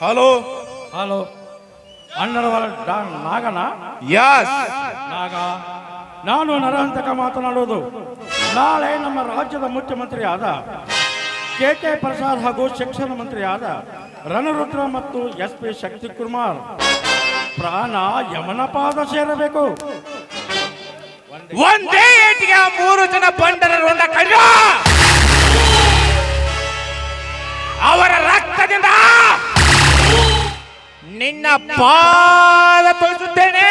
Hello hello ಅಣ್ಣರವರ ನಾಗನ? As ನಾಗ ನಾನು ನರಹಂತಕ ಮಾತನಾಡೋದು ನಾಳೆ ನಮ್ಮ ರಾಜ್ಯದ ಮುಖ್ಯಮಂತ್ರಿಯಾದ ಕೆ ಕೆ ಪ್ರಸಾದ್ ಹಾಗೂ ಶಿಕ್ಷಣ ಮಂತ್ರಿಯಾದ ರಣರುದ್ರ ಮತ್ತು ಎಸ್ ಪಿ ಶಕ್ತಿ ಕುಮಾರ್ ಪ್ರಾಣ ಯಮನಪಾದ ಸೇರಬೇಕು. ಒಂದೇ ಏಟಿಗೆ ಮೂರು ಜನ ಬಂಡರ ಅವರ ರಕ್ತದಿಂದ ನಿನ್ನ ಪಾದ ತೊಳೆಸುತ್ತೇನೆ.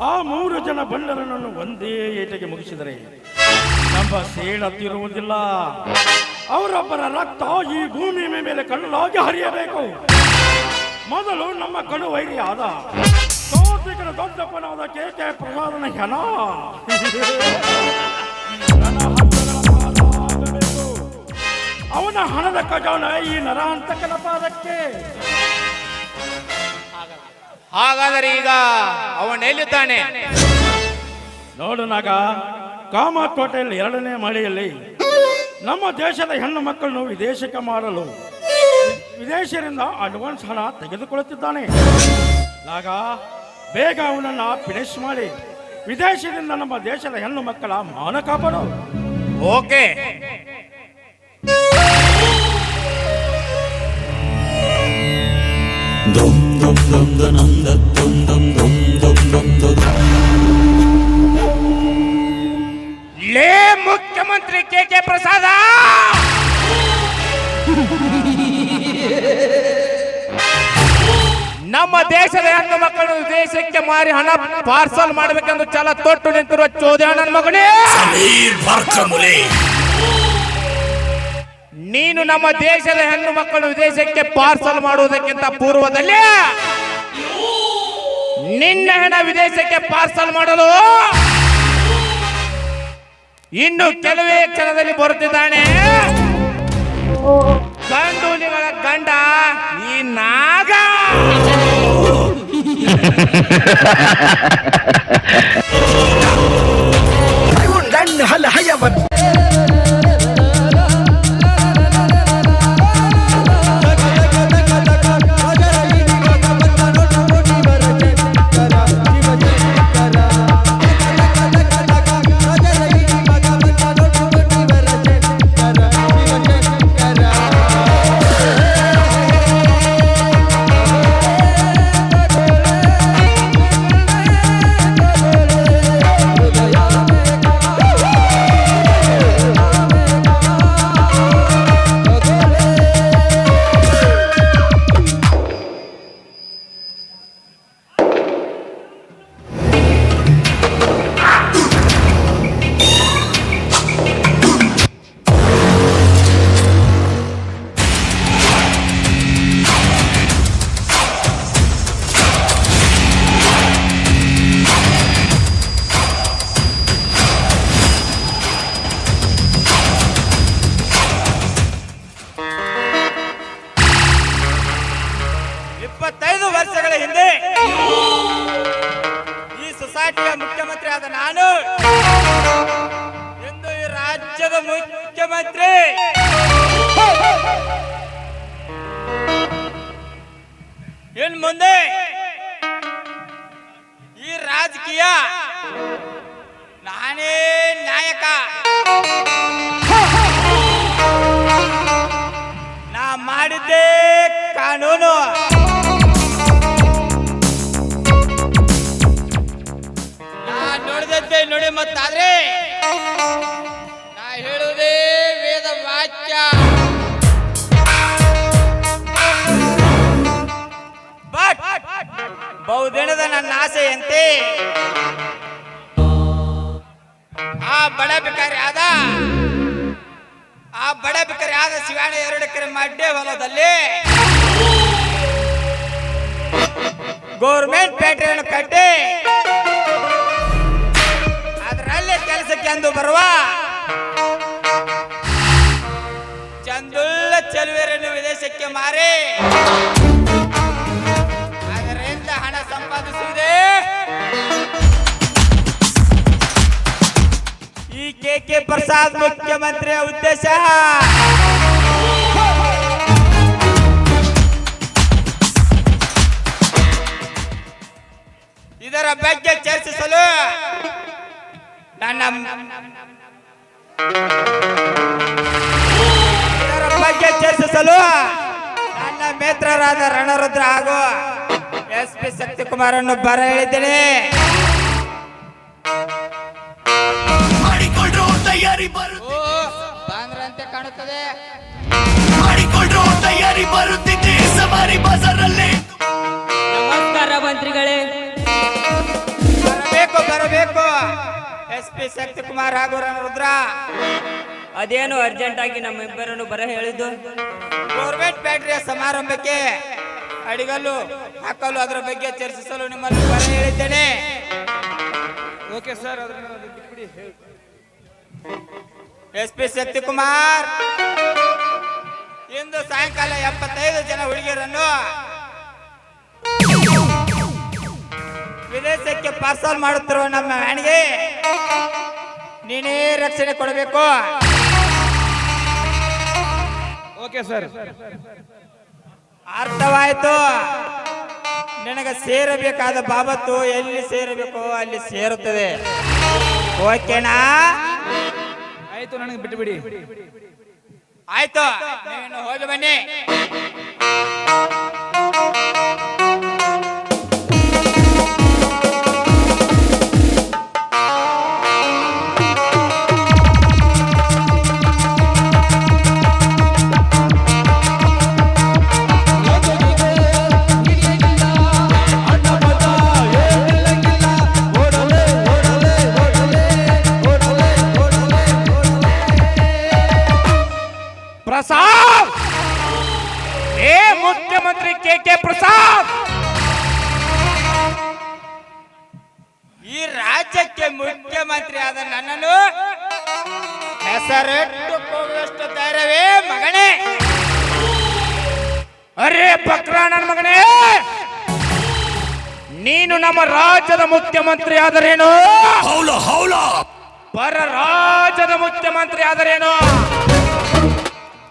ಆ ಮೂರು ಜನ ಬಂಡರನನ್ನು ಒಂದೇ ಏಟಿಗೆ ಮುಗಿಸಿದರೆ ನಮ್ಮ ಸೇಳತ್ತಿರುವುದಿಲ್ಲ ಅವರೊಬ್ಬರ ರಕ್ತ ಈ ಭೂಮಿ ಮೇಲೆ ಕಣ್ಣಾಗಿ ಹರಿಯಬೇಕು. ಮೊದಲು ನಮ್ಮ ಕಣ್ಣು ವೈರಿ ಆದ ದೊಡ್ಡಪ್ಪನಾದ ಕೆ ಕೆ ಹೆಣ ಆಗಬೇಕು. ಅವನ ಹಣದ ಖಜಾನ ಈ ನರಹಂತಕನ ಪಾದಕ್ಕೆ. ಹಾಗಾದರೆ ಈಗ ಅವನೆಲ್ಲಿದ್ದಾನೆ ನೋಡು ನಾಗ ಕಾಮಕೋಟೆಯಲ್ಲಿ ಎರಡನೇ ಮಳೆಯಲ್ಲಿ ನಮ್ಮ ದೇಶದ ಹೆಣ್ಣು ಮಕ್ಕಳನ್ನು ವಿದೇಶಕ್ಕೆ ಮಾಡಲು ವಿದೇಶರಿಂದ ಅಡ್ವಾನ್ಸ್ ಹಣ ತೆಗೆದುಕೊಳ್ಳುತ್ತಿದ್ದಾನೆ. ನಾಗ ಬೇಗ ಅವನನ್ನ ಫಿನಿಶ್ ಮಾಡಿ ವಿದೇಶದಿಂದ ನಮ್ಮ ದೇಶದ ಹೆಣ್ಣು ಮಕ್ಕಳ ಮಾನ ಕಾಪಾಡು. ಓಕೆ. ಲೇ ಮುಖ್ಯಮಂತ್ರಿ ಕೆ ಕೆ ಪ್ರಸಾದ! ನಮ್ಮ ದೇಶದ ಹೆಣ್ಣು ಮಕ್ಕಳು ವಿದೇಶಕ್ಕೆ ಮಾರಿ ಹಣ ಪಾರ್ಸಲ್ ಮಾಡಬೇಕೆಂದು ಛಲ ತೊಟ್ಟು ನಿಂತಿರುವ ಚೋದಣ್ಣನ ಮಗನೇ ನೀನು ನಮ್ಮ ದೇಶದ ಹೆಣ್ಣು ಮಕ್ಕಳು ವಿದೇಶಕ್ಕೆ ಪಾರ್ಸಲ್ ಮಾಡುವುದಕ್ಕಿಂತ ಪೂರ್ವದಲ್ಲಿ ನಿನ್ನ ಹೆಣ ವಿದೇಶಕ್ಕೆ ಪಾರ್ಸಲ್ ಮಾಡಲು ಇನ್ನು ಕೆಲವೇ ಕ್ಷಣದಲ್ಲಿ ಬರುತ್ತಿದ್ದಾನೆ. ಗಂಡೂಲಿಗಳ ಗಂಡ ಈ ನಾಗ. هلا ಮುಖ್ಯಮಂತ್ರಿ! ಇನ್ ಮುಂದೆ ಈ ರಾಜಕೀಯ ನಾನೇ ನಾಯಕ. ನಾ ಮಾಡಿದ್ದೆ ಕಾನೂನು. ನಾ ನೋಡಿದಂತೆ ನೋಡಿ ಮತ್ತಾದ್ರೆ ಬಹುದಿನದ ನನ್ನ ಆಸೆಯಂತೆ. ಆ ಬಡ ಬಿಕರಿ ಆದ, ಆ ಬಡ ಬಿಕರಿ ಆದ ಶಿವಾಣ ಎರಡು ಎಕರೆ ಮಡ್ಡೆ ಹೊಲದಲ್ಲಿ ಗೌರ್ಮೆಂಟ್ ಫ್ಯಾಕ್ಟರಿಯನ್ನು ಕಟ್ಟಿ, ಅದರಲ್ಲಿ ಕೆಲಸಕ್ಕೆ ಅಂದು ಬರುವ ಚಂದುಳ್ಳ ಚೆಲುವೆರನ್ನು ವಿದೇಶಕ್ಕೆ ಮಾರಿ. ಕೆ ಕೆ ಪ್ರಸಾದ್ ಮುಖ್ಯಮಂತ್ರಿಯ ಉದ್ದೇಶ. ಇದರ ಬಗ್ಗೆ ಚರ್ಚಿಸಲು ನನ್ನ ಇದರ ಬಗ್ಗೆ ಚರ್ಚಿಸಲು ನನ್ನ ಮಿತ್ರರಾದ ರಣರುದ್ರ ಹಾಗೂ ಎಸ್ ಪಿ ಶಕ್ತಿಕುಮಾರನ್ನು ಬರ ಹೇಳಿದ್ದೇನೆ ತಯಾರಿ ಬರು ಬಾಂದ್ರಂತೆ ಕಾಣುತ್ತದೆ. ಮಾಡಿಕೊಂಡ್ರು ತಯಾರಿ ಬರುತ್ತಿದ್ದೆ ಸವಾರಿ ಬಜಾರಲ್ಲಿ ನಮಸ್ಕಾರ ಮಂತ್ರಿಗಳೇ. ಬರಬೇಕು ಬರಬೇಕು. ಎಸ್ ಪಿ ಶಕ್ತಿಕುಮಾರ್ ಹಾಗೂ ರುದ್ರ. ಅದೇನು ಅರ್ಜೆಂಟ್ ಆಗಿ ನಮ್ಮಿಬ್ಬರನ್ನು ಬರ ಹೇಳಿದ್ದು? ಗೌರ್ಮೆಂಟ್ ಫ್ಯಾಕ್ಟರಿಯ ಸಮಾರಂಭಕ್ಕೆ ಅಡಿಗಲ್ಲು ಹಾಕಲು ಅದರ ಬಗ್ಗೆ ಚರ್ಚಿಸಲು ನಿಮ್ಮನ್ನು ಬರ ಹೇಳಿದ್ದೇನೆ. Okay sir S P Shaktikumar. ಇಂದು ಸಾಯಂಕಾಲ ಎಪ್ಪತ್ತೈದು ಜನ ಹುಡುಗಿಯರನ್ನು ವಿದೇಶಕ್ಕೆ ಪಾರ್ಸಲ್ ಮಾಡುತ್ತಿರುವ ನಮ್ಮ ವ್ಯಾನ್ಗೆ ನೀನೇ ರಕ್ಷಣೆ ಕೊಡಬೇಕು. ಅರ್ಥವಾಯ್ತು. ನಿನಗೆ ಸೇರಬೇಕಾದ ಬಾಬತ್ತು ಎಲ್ಲಿ ಸೇರಬೇಕು ಅಲ್ಲಿ ಸೇರುತ್ತದೆ. ಓಕೆನಾ? ಆಯ್ತು ನನಗೆ ಬಿಟ್ಟು ಬಿಡಿ ಆಯ್ತು ನೀನು ಹೋಗಿ ಬನ್ನಿ. ನನ್ನನ್ನು. ಹೆಸರಿಟ್ಟು ಹೋಗುವಷ್ಟು ಧೈರ್ಯವೇ ಮಗನೇ. ಅರೇ ಬಕ್ರ ನನ್ನ ಮಗನೇ. ನೀನು ನಮ್ಮ ರಾಜ್ಯದ ಮುಖ್ಯಮಂತ್ರಿ ಆದರೇನು? ಹೌಲ ಹೌಲ. ಪರ ರಾಜ್ಯದ ಮುಖ್ಯಮಂತ್ರಿ ಆದರೇನು?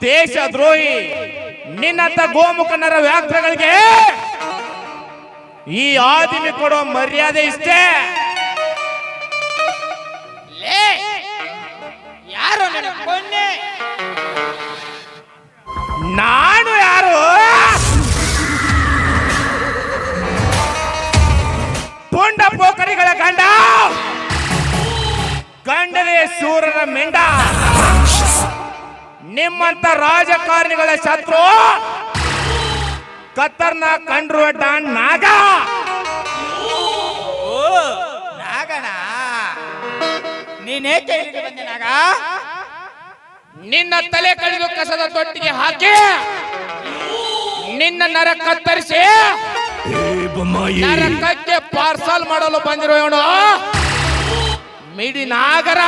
ದೇಶ ದ್ರೋಹಿ ನಿನ್ನಂತ ಗೋಮುಖನರ ವ್ಯಾಘ್ರಗಳಿಗೆ ಈ ಆದಿಮಿ ಕೊಡೋ ಮರ್ಯಾದೆ ಇಷ್ಟೇ. ಕೊನ್ನೆ ನಾನು ಯಾರು? ಪುಂಡ ಪೋಕರಿಗಳ ಗಂಡ. ಗಂಡನೇ ಸೂರ್ಯನ ಮೆಂಡ. ನಿಮ್ಮಂತ ರಾಜಕಾರಣಿಗಳ ಶತ್ರು. ಕತ್ತರ್ನ ಕಂಡ್ರು ಡಾನ್ ನಾಗ. ನಾಗಣ ನೀನೇಕೆ ಇಲ್ಲಿಗೆ ಬಂದೆ ನಾಗ? ನಿನ್ನ ತಲೆ ಕಳೆದು ಕಸದ ತೊಟ್ಟಿಗೆ ಹಾಕಿ. ನಿನ್ನ ನರ ಕತ್ತರಿಸಿ. ನರಕಕ್ಕೆ ಪಾರ್ಸಲ್ ಮಾಡಲು ಬಂದಿರೋ ಇವನು. ಮಿಡಿ ನಾಗರ.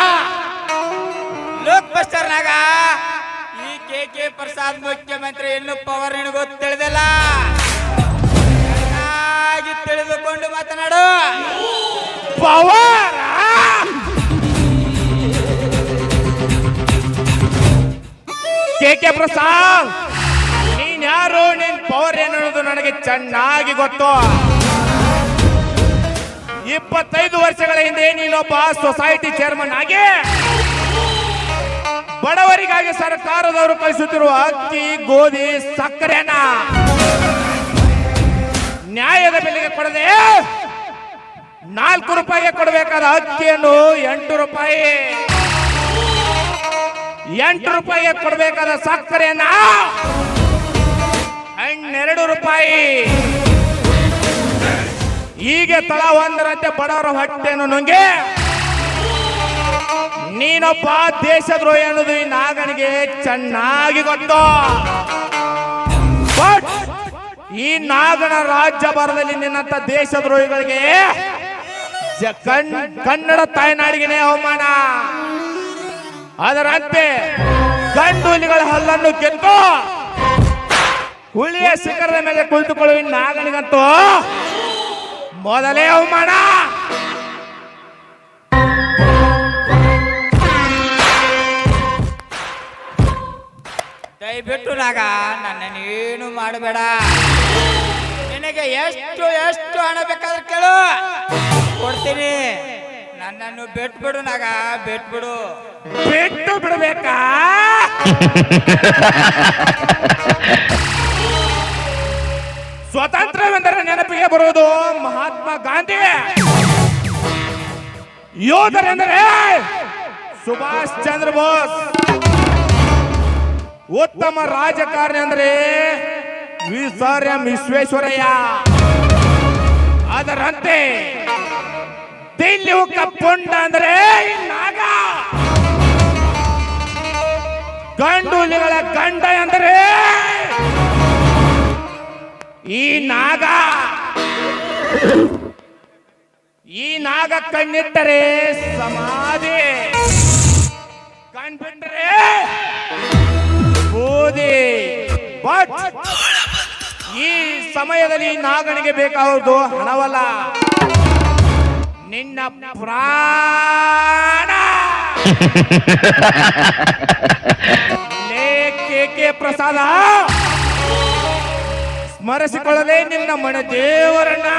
ಲೋಕ್ ಬಸ್ಟರ್ ನಾಗ ಈ ಕೆ ಕೆ ಪ್ರಸಾದ್ ಮುಖ್ಯಮಂತ್ರಿ ಇನ್ನು ಪವರ್ ನಿನಗೂ ತಿಳಿದಿಲ್ಲ. ತಿಳಿದುಕೊಂಡು ಮಾತನಾಡು. ಪವರ್ ಕೆ ಕೆ ಪ್ರಸಾದ್, ನೀನ್ ಯಾರು? ನಿನ್ ಪವರ್ ಏನು ಅನ್ನೋದು ನನಗೆ ಚೆನ್ನಾಗಿ ಗೊತ್ತು. ಇಪ್ಪತ್ತೈದು ವರ್ಷಗಳ ಹಿಂದೆ ನೀನೊಬ್ಬ ಸೊಸೈಟಿ ಚೇರ್ಮನ್ ಆಗಿ, ಬಡವರಿಗಾಗಿ ಸರ್ಕಾರದವರು ಕಳಿಸುತ್ತಿರುವ ಅಕ್ಕಿ, ಗೋಧಿ, ಸಕ್ಕರೆನ ನ್ಯಾಯದ ಬೆಲೆಗೆ ಕೊಡದೆ ನಾಲ್ಕು ರೂಪಾಯಿಗೆ ಕೊಡಬೇಕಾದ ಅಕ್ಕಿಯನ್ನು ಎಂಟು ರೂಪಾಯಿ. ಎಂಟು ರೂಪಾಯಿಗೆ ಕೊಡಬೇಕಾದ ಸಕ್ಕರೆಯನ್ನ ಹನ್ನೆರಡು ರೂಪಾಯಿ. ಹೀಗೆ ತಳ ಒಂದರಂತೆ ಬಡವರ ಹೊಟ್ಟೆಯನ್ನು ನುಂಗೆ. ನೀನೊಬ್ಬ ದೇಶದ್ರೋಹಿ ಅನ್ನೋದು ಈ ನಾಗನಿಗೆ ಚೆನ್ನಾಗಿ ಗೊತ್ತು. ಈ ನಾಗನ ರಾಜ್ಯ ಬರದಲ್ಲಿ ನಿನ್ನಂತ ದೇಶದ್ರೋಹಿಗಳಿಗೆ ಕನ್ನಡ ತಾಯ್ನಾಡಿಗೆನೇ ಅವಮಾನ. ಅದರಂತೆ ಗಂಡು ಹುಲಿಗಳ ಹಲ್ಲನ್ನು ಗೆದ್ದು ಹುಲಿಯ ಶಿಖರದ ಮೇಲೆ ಕುಳಿತುಕೊಳ್ಳುವ ನಾಗನಿಗಂತೂ. ಮೊದಲೇ ಅವಮಾನ. ದಯವಿಟ್ಟು ನಾಗ ನನ್ನನ್ನೇನು ಮಾಡಬೇಡ. ನಿನಗೆ ಎಷ್ಟು ಎಷ್ಟು ಹಣ ಬೇಕಾದ್ರೆ ಕೇಳು. ಕೊಡ್ತೀನಿ. ನನ್ನನ್ನು ಬಿಟ್ಬಿಡು ನಾಗ ಬಿಟ್ಬಿಡು. ಬಿಟ್ಟು ಬಿಡಬೇಕಾ? ಬರುವುದು ಮಹಾತ್ಮ ಗಾಂಧಿ. ಯೋಧರೆಂದರೆ ಸುಭಾಷ್ ಚಂದ್ರ ಬೋಸ್. ಉತ್ತಮ ರಾಜಕಾರಣಿ ಅಂದ್ರೆ ವಿ ಸರ್ ಎಂ ವಿಶ್ವೇಶ್ವರಯ್ಯ. ಅದರಂತೆ ದಿಲ್ಲಿ ಕಪ್ಪುಂಡ ಅಂದ್ರೆ ಈ ಗಂಡುಲಿಗಳ ಗಂಡ ಅಂದರೆ ಈ ನಾಗ. ಈ ನಾಗ ಕಣ್ಣಿಟ್ಟರೆ ಸಮಾಧಿ. ಕಣ್ಬಿಟ್ಟರೆ ಬೂದಿ. ಈ ಸಮಯದಲ್ಲಿ ನಾಗನಿಗೆ ಬೇಕಾಗುವುದು ಹಣವಲ್ಲ. ನಿನ್ನ ಪ್ರಾಣ. ಕೆ ಪ್ರಸಾದ. ಸ್ಮರಿಸಿಕೊಳ್ಳದೆ ನಿನ್ನ ಮನ ದೇವರನ್ನ.